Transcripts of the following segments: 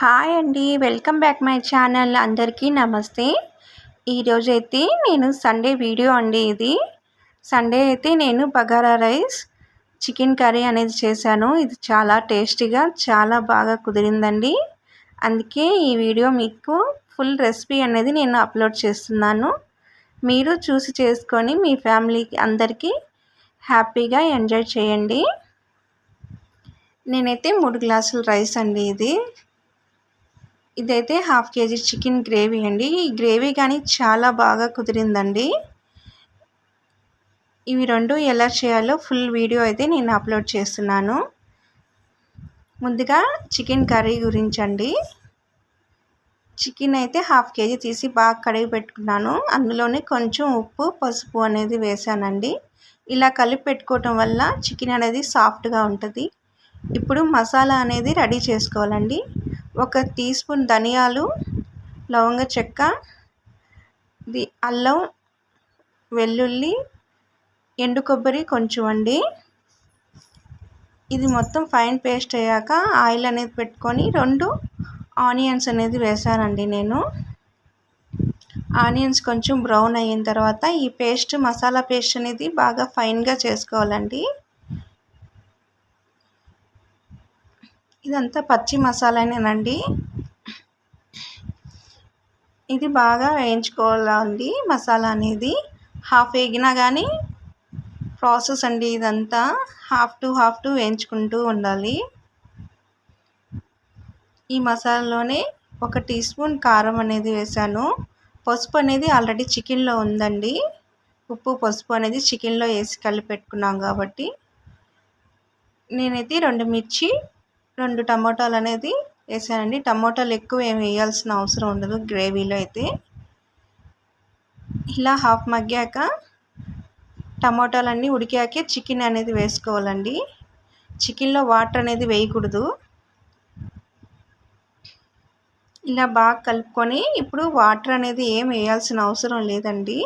Hi అండి. Welcome back my channel. అందరికీ నమస్తే. ఈరోజు అయితే నేను సండే వీడియో అండి ఇది. సండే అయితే నేను బగారా రైస్ చికెన్ కర్రీ అనేది చేశాను. ఇది చాలా టేస్టీగా చాలా బాగా కుదిరిందండి. అందుకే ఈ వీడియో మీకు ఫుల్ రెసిపీ అనేది నేను అప్లోడ్ చేస్తున్నాను. మీరు చూసి చేసుకొని మీ ఫ్యామిలీకి అందరికీ హ్యాపీగా ఎంజాయ్ చేయండి. నేనైతే మూడు గ్లాసుల రైస్ అండి ఇది. ఇదైతే హాఫ్ కేజీ చికెన్ గ్రేవీ అండి. ఈ గ్రేవీ కానీ చాలా బాగా కుదిరిందండి. ఇవి రెండు ఎలా చేయాలో ఫుల్ వీడియో అయితే నేను అప్లోడ్ చేస్తున్నాను. ముందుగా చికెన్ కర్రీ గురించి అండి చికెన్ అయితే హాఫ్ కేజీ తీసి బాగా కడిగి పెట్టుకున్నాను. అందులోనే కొంచెం ఉప్పు పసుపు అనేది వేసానండి. ఇలా కలిపి పెట్టుకోవటం వల్ల చికెన్ అనేది సాఫ్ట్గా ఉంటుంది. ఇప్పుడు మసాలా అనేది రెడీ చేసుకోవాలండి. ఒక టీ స్పూన్ ధనియాలు లవంగ చెక్క ది అల్లం వెల్లుల్లి ఎండు కొబ్బరి కొంచెం అండి. ఇది మొత్తం ఫైన్ పేస్ట్ అయ్యాక ఆయిల్ అనేది పెట్టుకొని రెండు ఆనియన్స్ అనేది వేసానండి నేను. ఆనియన్స్ కొంచెం బ్రౌన్ అయిన తర్వాత ఈ పేస్ట్ మసాలా పేస్ట్ అనేది బాగా ఫైన్గా చేసుకోవాలండి. ఇదంతా పచ్చి మసాలానేనండి. ఇది బాగా వేయించుకోవాలండి మసాలా అనేది హాఫ్ వేగినా కానీ ప్రాసెస్ అండి ఇదంతా. హాఫ్ టు హాఫ్ టు వేయించుకుంటూ ఉండాలి. ఈ మసాలాలోనే ఒక టీ స్పూన్ కారం అనేది వేసాను పసుపు అనేది ఆల్రెడీ చికెన్లో ఉందండి. ఉప్పు పసుపు అనేది చికెన్లో వేసి కలిపి పెట్టుకున్నాం కాబట్టి. నేనైతే రెండు మిర్చి రెండు టమోటాలు అనేది వేసానండి. టమోటాలు ఎక్కువ ఏమి వేయాల్సిన అవసరం ఉండదు గ్రేవీలో అయితే. ఇలా హాఫ్ మగ్గాక టమాటాలన్నీ ఉడికాకే చికెన్ అనేది వేసుకోవాలండి. చికెన్లో వాటర్ అనేది వేయకూడదు. ఇలా బాగా కలుపుకొని ఇప్పుడు వాటర్ అనేది ఏం వేయాల్సిన అవసరం లేదండి.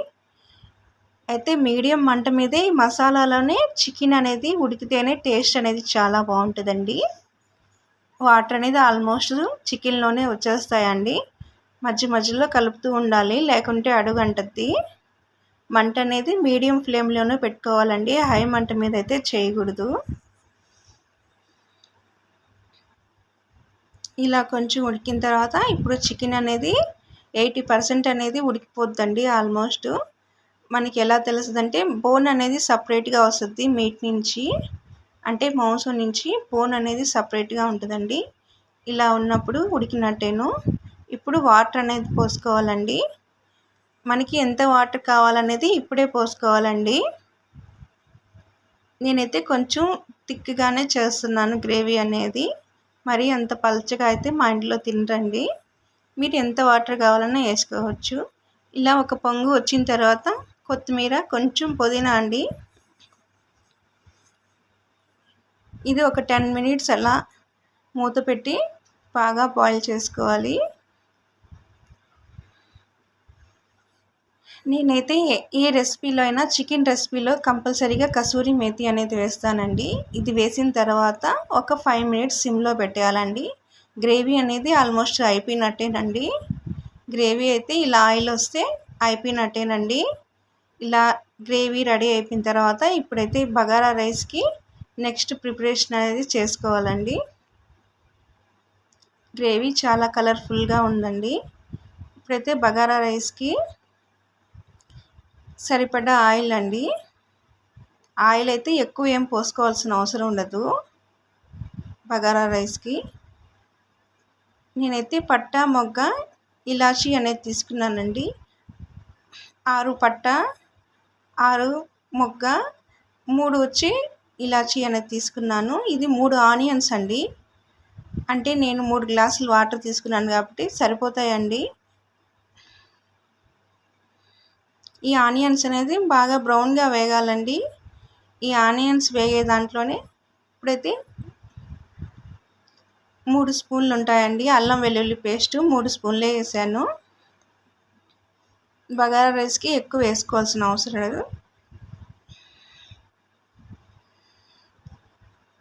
అయితే మీడియం మంట మీదే ఈ మసాలాలోనే చికెన్ అనేది ఉడికితేనే టేస్ట్ అనేది చాలా బాగుంటుందండి. వాటర్ అనేది ఆల్మోస్ట్ చికెన్లోనే వచ్చేస్తాయండి. మధ్య మధ్యలో కలుపుతూ ఉండాలి. లేకుంటే అడుగంటద్ది. మంట అనేది మీడియం ఫ్లేమ్లోనే పెట్టుకోవాలండి. హై మంట మీద అయితే చేయకూడదు. ఇలా కొంచెం ఉడికిన తర్వాత ఇప్పుడు చికెన్ అనేది ఎయిటీ పర్సెంట్ అనేది ఉడికిపోద్దండి ఆల్మోస్ట్. మనకి ఎలా తెలుస్తుందంటే బోన్ అనేది సపరేట్గా వస్తుంది మీట్ నుంచి. అంటే మాంసం నుంచి బోన్ అనేది సపరేట్గా ఉంటుందండి. ఇలా ఉన్నప్పుడు ఉడికినట్టేను. ఇప్పుడు వాటర్ అనేది పోసుకోవాలండి. మనకి ఎంత వాటర్ కావాలనేది ఇప్పుడే పోసుకోవాలండి. నేనైతే కొంచెం థిక్గానే చేస్తున్నాను గ్రేవీ అనేది. మరి అంత పలచగా అయితే మా ఇంట్లో తినరండి. మీరు ఎంత వాటర్ కావాలన్నా వేసుకోవచ్చు. ఇలా ఒక పొంగు వచ్చిన తర్వాత కొత్తిమీర కొంచెం పుదీనా అండి. ఇది ఒక టెన్ మినిట్స్ అలా మూత పెట్టి బాగా బాయిల్ చేసుకోవాలి. నేనైతే ఏ రెసిపీలో అయినా చికెన్ రెసిపీలో కంపల్సరీగా కసూరి మేతి అనేది వేస్తానండి. ఇది వేసిన తర్వాత ఒక ఫైవ్ మినిట్స్ సిమ్లో పెట్టేయాలండి. గ్రేవీ అనేది ఆల్మోస్ట్ అయిపోయినట్టేనండి. గ్రేవీ అయితే ఇలా ఆయిల్ వస్తే అయిపోయినట్టేనండి. ఇలా గ్రేవీ రెడీ అయిపోయిన తర్వాత ఇప్పుడైతే బగారా రైస్కి నెక్స్ట్ ప్రిపరేషన్ అనేది చేసుకోవాలండి. గ్రేవీ చాలా కలర్ఫుల్గా ఉందండి. ఇప్పుడైతే బగారా రైస్కి సరిపడ్డ ఆయిల్ అండి ఆయిల్ అయితే ఎక్కువ ఏం పోసుకోవాల్సిన అవసరం ఉండదు బగారా రైస్కి. నేనైతే పట్ట మొగ్గ ఇలాచి అనేది తీసుకున్నానండి. ఆరు పట్ట ఆరు మొగ్గ మూడు వచ్చి ఇలాచీ అనేది తీసుకున్నాను. ఇది మూడు ఆనియన్స్ అండి. అంటే నేను మూడు గ్లాసులు వాటర్ తీసుకున్నాను కాబట్టి సరిపోతాయండి. ఈ ఆనియన్స్ అనేది బాగా బ్రౌన్గా వేగాలండి. ఈ ఆనియన్స్ వేగే దాంట్లోనే ఇప్పుడైతే మూడు స్పూన్లు ఉంటాయండి. అల్లం వెల్లుల్లి పేస్ట్ మూడు స్పూన్లే వేసాను. బగారా రైస్కి ఎక్కువ వేసుకోవాల్సిన అవసరం లేదు.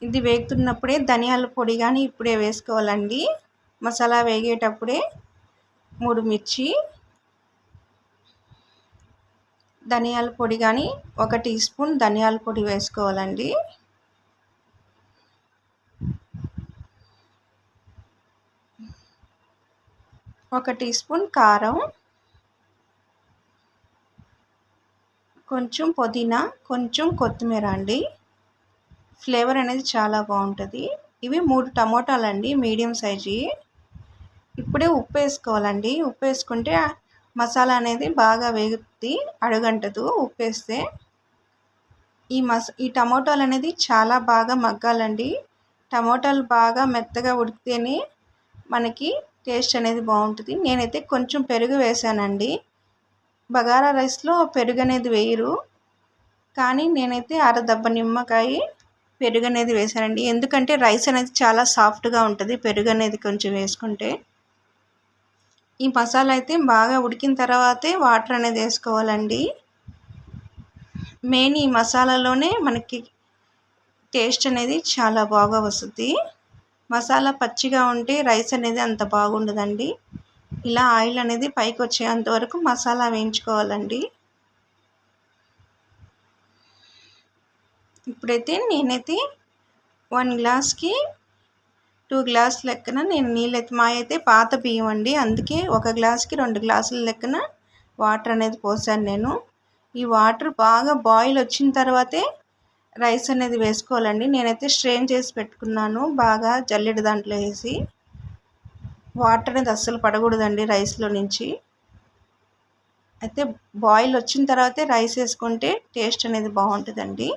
ఇది వేగుతున్నప్పుడే ధనియాల పొడి కానీ ఇప్పుడే వేసుకోవాలండి. మసాలా వేగేటప్పుడే మూడు మిర్చి ధనియాల పొడి కానీ ఒక టీ స్పూన్ ధనియాల పొడి వేసుకోవాలండి. ఒక టీ స్పూన్ కారం కొంచెం పుదీనా కొంచెం కొత్తిమీర అండి. ఫ్లేవర్ అనేది చాలా బాగుంటుంది. ఇవి మూడు టమోటాలు అండి మీడియం సైజు ఇప్పుడే ఉప్పు వేసుకోవాలండి. ఉప్పు వేసుకుంటే మసాలా అనేది బాగా వేగుతుంది అడుగంటదు ఉప్పు వేస్తే. ఈ మస ఈ టమోటాలు అనేది చాలా బాగా మగ్గాలండి. టమోటాలు బాగా మెత్తగా ఉడికితేనే మనకి టేస్ట్ అనేది బాగుంటుంది. నేనైతే కొంచెం పెరుగు వేసానండి. బగారా రైస్లో పెరుగు అనేది వేయరు. కానీ నేనైతే అర దెబ్బ నిమ్మకాయ పెరుగు అనేది వేసానండి ఎందుకంటే రైస్ అనేది చాలా సాఫ్ట్గా ఉంటుంది. పెరుగు అనేది కొంచెం వేసుకుంటే ఈ మసాలా అయితే బాగా ఉడికిన తర్వాతే వాటర్ అనేది వేసుకోవాలండి. మెయిన్ ఈ మసాలాలోనే మనకి టేస్ట్ అనేది చాలా బాగా వస్తుంది. మసాలా పచ్చిగా ఉంటే రైస్ అనేది అంత బాగుండదండి. ఇలా ఆయిల్ అనేది పైకి వచ్చేంత వరకు మసాలా వేయించుకోవాలండి. ఇప్పుడైతే నేనైతే వన్ గ్లాస్కి టూ గ్లాస్ లెక్కన నేను నీళ్ళైతే మా అయితే పాత బియ్యం అండి. అందుకే ఒక గ్లాస్కి రెండు గ్లాసుల లెక్కన వాటర్ అనేది పోసాను నేను. ఈ వాటర్ బాగా బాయిల్ వచ్చిన తర్వాతే రైస్ అనేది వేసుకోవాలండి. నేనైతే స్ట్రెయిన్ చేసి పెట్టుకున్నాను. బాగా జల్లెడు దాంట్లో వేసి వాటర్ అనేది అస్సలు పడకూడదండి రైస్లో నుంచి. అయితే బాయిల్ వచ్చిన తర్వాతే రైస్ వేసుకుంటే టేస్ట్ అనేది బాగుంటుందండి.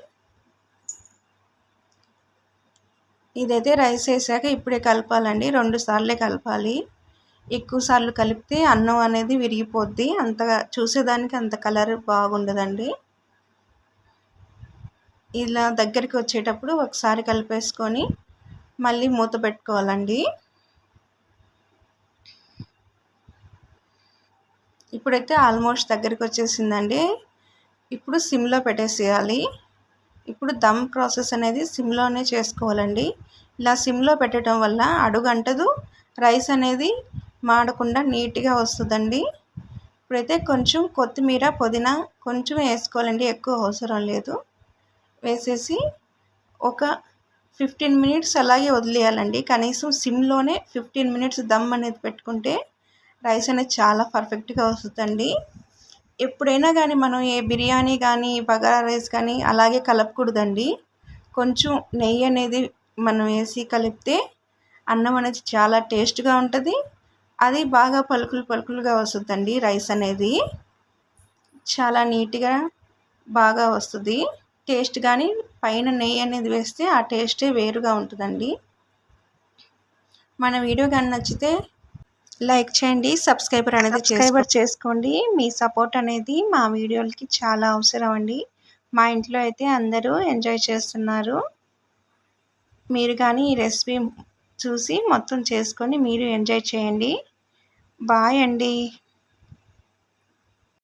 ఇదైతే రైస్ వేసాక ఇప్పుడే కలపాలండి. రెండు సార్లే కలపాలి. ఎక్కువ సార్లు కలిపితే అన్నం అనేది విరిగిపోద్ది. అంతగా చూసేదానికి అంత కలర్ బాగుండదండి. ఇలా దగ్గరికి వచ్చేటప్పుడు ఒకసారి కలిపేసుకొని మళ్ళీ మూత పెట్టుకోవాలండి. ఇప్పుడైతే ఆల్మోస్ట్ దగ్గరికి వచ్చేసిందండి. ఇప్పుడు సిమ్లో పెట్టేసేయాలి. ఇప్పుడు దమ్ ప్రాసెస్ అనేది సిమ్లోనే చేసుకోవాలండి. ఇలా సిమ్లో పెట్టడం వల్ల అడుగు అంటదు రైస్ అనేది మాడకుండా నీట్గా వస్తుందండి. ఇప్పుడైతే కొంచెం కొత్తిమీర పుదీనా కొంచెం వేసుకోవాలండి. ఎక్కువ అవసరం లేదు. వేసేసి ఒక ఫిఫ్టీన్ మినిట్స్ అలాగే వదిలేయాలండి. కనీసం సిమ్లోనే ఫిఫ్టీన్ మినిట్స్ దమ్ అనేది పెట్టుకుంటే రైస్ అనేది చాలా పర్ఫెక్ట్గా వస్తుందండి. ఎప్పుడైనా కానీ మనం ఏ బిర్యానీ కానీ బగారా రైస్ కానీ అలాగే కలపకూడదండి. కొంచెం నెయ్యి అనేది మనం వేసి కలిపితే అన్నం అనేది చాలా టేస్ట్గా ఉంటుంది. అది బాగా పలుకులు పలుకులుగా వస్తుందండి రైస్ అనేది. చాలా నీట్గా బాగా వస్తుంది. టేస్ట్ కానీ పైన నెయ్యి అనేది వేస్తే ఆ టేస్టే వేరుగా ఉంటుందండి. మన వీడియో కానీ నచ్చితే లైక్ చేయండి సబ్స్క్రైబర్ అనేది సబ్స్క్రైబర్ చేసుకోండి. మీ సపోర్ట్ అనేది మా వీడియోలకి చాలా అవసరం అండి. మా ఇంట్లో అయితే అందరూ ఎంజాయ్ చేస్తున్నారు. మీరు కానీ ఈ రెసిపీ చూసి మొత్తం చేసుకొని మీరు ఎంజాయ్ చేయండి. బాయ్ అండి.